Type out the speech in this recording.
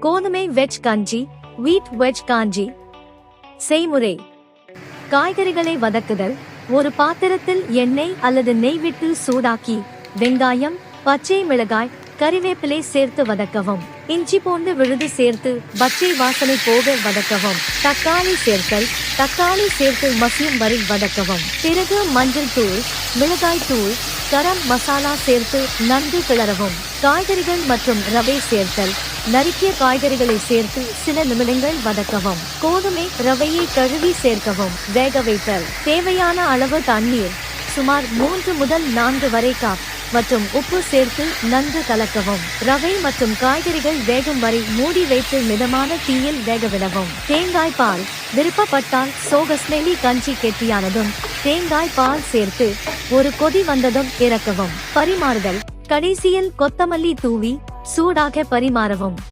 கோதுமை வெஜ் காஞ்சி வீட் வெஜ் காஞ்சி. செய்முறை. காய்கறிகளை வதக்குதல். ஒரு பாத்திரத்தில் எண்ணெய் அல்லது நெய் விட்டு சூடாக்கி வெங்காயம் பச்சை மிளகாய் கறிவேப்பிலை சேர்த்து வதக்கவும். இஞ்சி பூண்டு விழுது சேர்த்து பச்சை வாசனை போக வதக்கவும். தக்காளி சேர்த்தல். தக்காளி சேர்த்து மசியும் வரை வதக்கவும். பிறகு மஞ்சள் தூள் மிளகாய் தூள் கரம் மசாலா சேர்த்து நன்கு கிளறவும். காய்கறிகள் மற்றும் ரவை சேர்த்தல். நறுக்கிய காய்கறிகளை சேர்த்து சில நிமிடங்கள் வதக்கவும். கோதுமை ரவையை கழுவி சேர்க்கவும். வேக வைத்தல். தேவையான அளவு தண்ணீர் சுமார் மூன்று முதல் நான்கு வரை காப். மற்றும் உப்பு சேர்த்து நன்கு கலக்கவும். ரவை மற்றும் காய்கறிகள் வேகும் வரை மூடி வைத்து மிதமான தீயில் வேகவிடவும் தேங்காய் பால். விருப்பப்பட்டால் சோகஸ்மெலி கஞ்சி கெட்டியானதும் தேங்காய் பால் சேர்த்து ஒரு கொதி வந்ததும் இறக்கவும். பரிமாறுதல். கடைசியில் கொத்தமல்லி தூவி சூடாக பரிமாறவும்.